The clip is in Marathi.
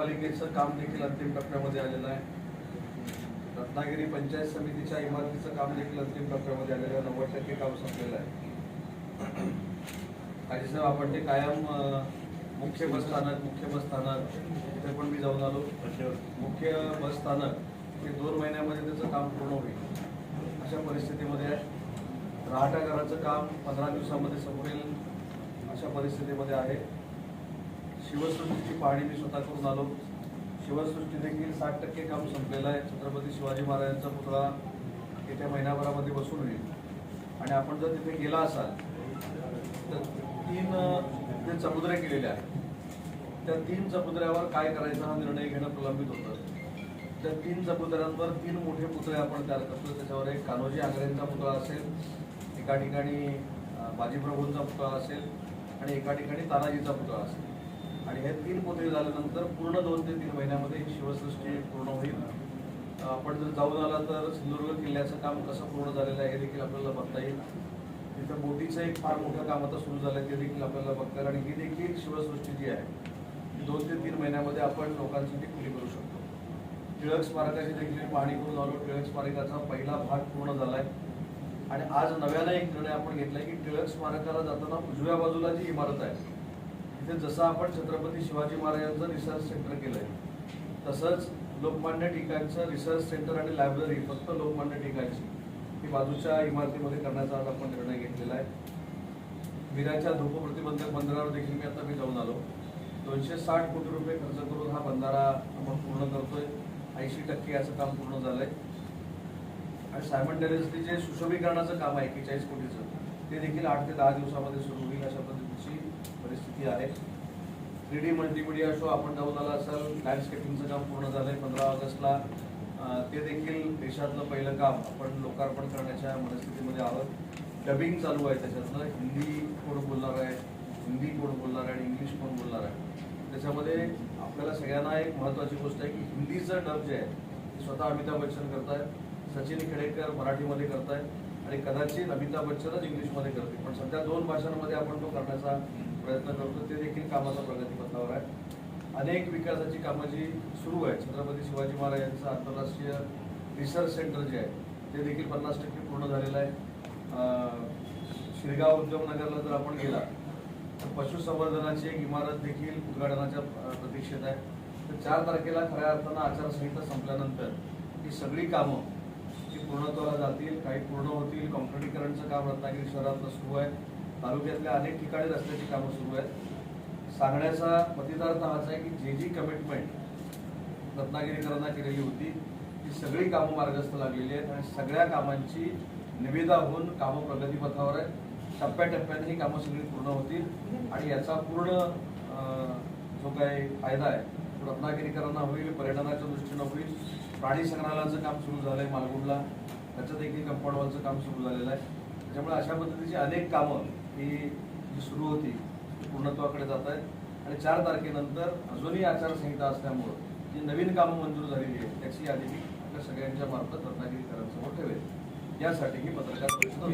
पालिकेचं काम देखील अंतिम टप्प्यामध्ये आलेलं आहे. रत्नागिरी पंचायत समितीच्या इमारतीचं काम देखील अंतिम टप्प्यामध्ये आलेलं आहे. नव्वद टक्के काम संपलेलं आहे. काजीसाहेब आपण ते कायम मुख्य बस स्थानक मुख्य बस स्थानक तिथे पण मी जाऊन आलो. मुख्य बस स्थानक हे दोन महिन्यामध्ये त्याचं काम पूर्ण होईल. अशा परिस्थितीमध्ये आहे राहत्या घराचं काम पंधरा दिवसामध्ये संपेल अशा परिस्थितीमध्ये आहे. शिवसृष्टीची पाहणी मी स्वतः करून आलो. शिवसृष्टी देखील साठ टक्के काम संपलेलं आहे. छत्रपती शिवाजी महाराजांचा पुतळा येत्या महिनाभरामध्ये बसून येईल आणि आपण जर तिथे गेला असाल तर तीन जे चमुद्रे केलेले आहेत त्या तीन चमुद्र्यावर काय करायचा हा निर्णय घेणं प्रलंबित होतं. त्या तीन चबुतऱ्यांवर तीन मोठे पुतळे आपण तयार करतो त्याच्यावर एक कान्होजी आंग्रेंचा पुतळा असेल एका ठिकाणी बाजीप्रभूंचा पुतळा असेल आणि एका ठिकाणी तानाजीचा पुतळा असेल. आणि हे तीन पोते झाल्यानंतर पूर्ण दोन ते तीन महिन्यामध्ये ही शिवसृष्टी पूर्ण होईल. आपण जर जाऊन आला तर सिंधुदुर्ग किल्ल्याचं काम कसं पूर्ण झालेलं आहे हे देखील आपल्याला बघता येईल. तिथं बोटीचं एक फार मोठं काम आता सुरू झालं ते देखील आपल्याला बघता येईल. आणि ही देखील शिवसृष्टी जी आहे ती दोन ते तीन महिन्यामध्ये आपण लोकांसाठी खुली करू शकतो. टिळक स्मारकाची देखील पाहणी करून आलो. टिळक स्मारकाचा पहिला भाग पूर्ण झाला आहे आणि आज नव्यानं एक निर्णय आपण घेतला की टिळक स्मारकाला जाताना उजव्या बाजूला जी इमारत आहे ते जसं आपण छत्रपती शिवाजी महाराजांचं रिसर्च सेंटर केलंय तसंच लोकमान्य टिकांचं रिसर्च सेंटर आणि लायब्ररी फक्त लोकमान्य टिकाची ही बाजूच्या इमारतीमध्ये करण्याचा आज आपण निर्णय घेतलेला आहे. विराच्या धूप प्रतिबंधक बंदरावर देखील मी आता मी जाऊन आलो. दोनशे साठ कोटी रुपये खर्च करून हा बंधारा आपण पूर्ण करतोय. ऐंशी टक्के याचं काम पूर्ण झालंय. आणि सायमंटेनियसली जे सुशोभीकरणाचं काम आहे एक्केचाळीस कोटीचं ते देखील आठ ते दहा दिवसामध्ये सुरू होईल अशा पद्धतीने. परिस्थिती आहे थ्री डी मल्टीमिडिया शो आपण जाऊन आला असाल. लँडस्केपिंगचं काम पूर्ण झालंय पंधरा ऑगस्टला. ते देखील देशातलं पहिलं काम आपण लोकार्पण करण्याच्या मनस्थितीमध्ये आहोत. डबिंग चालू आहे त्याच्यातलं. हिंदी कोण बोलणार आहे? हिंदी कोण बोलणार आहे? आणि इंग्लिश कोण बोलणार आहे? त्याच्यामध्ये आपल्याला सगळ्यांना एक महत्त्वाची गोष्ट आहे की हिंदीचं डब जे आहे ते स्वतः अमिताभ बच्चन करतायत सचिन खेडेकर मराठीमध्ये करतायत आणि कदाचित अमिताभ बच्चनच इंग्लिशमध्ये करते पण सध्या दोन भाषांमध्ये आपण तो करण्याचा प्रयत्न करतो. ते देखील कामाचा प्रगतीपथावर आहे. अनेक विकासाची कामं जी सुरू आहेत छत्रपती शिवाजी महाराजांचं आंतरराष्ट्रीय रिसर्च सेंटर जे आहे ते देखील पन्नास टक्के पूर्ण झालेलं आहे. शिरगाव शिरगाव उद्यमनगरला जर आपण गेला तर पशुसंवर्धनाची एक इमारत देखील उद्घाटनाच्या प्रतीक्षेत आहे. तर चार तारखेला खऱ्या अर्थानं आचारसंहिता संपल्यानंतर ही सगळी कामं ही पूर्णत्वाला जातील काही पूर्ण होतील कॉन्क्रिटीकरणचं काम रत्नागिरी शहरातलं सुरू आहे. तालुक्यातल्या अनेक ठिकाणी रस्त्याची कामं सुरू आहेत. सांगण्याचा प्रतिदार्थ हाच आहे की जे जी कमिटमेंट रत्नागिरीकरांना केलेली होती ती सगळी कामं मार्गस्थ लागलेली आहेत आणि सगळ्या कामांची निविदा होऊन कामं प्रगतीपथावर आहेत. टप्प्याटप्प्याने ही कामं सगळी पूर्ण होतील आणि याचा पूर्ण जो काही फायदा आहे तो रत्नागिरीकरांना होईल पर्यटनाच्या दृष्टीनं होईल. प्राणी संग्रहालयाचं काम सुरू झालं आहे मालगुडला. त्याचं देखील कंपाऊंड वॉलचं काम सुरू झालेलं आहे. त्याच्यामुळे अशा पद्धतीची अनेक कामं ही जी सुरू होती ती पूर्णत्वाकडे जात आहेत आणि चार तारखेनंतर अजूनही आचारसंहिता असल्यामुळं जी नवीन कामं मंजूर झालेली आहेत त्याची यादी मी आपल्या सगळ्यांच्या मार्फत रत्नागिरीकरांसमोर ठेवेल यासाठी ही पत्रकार परिषद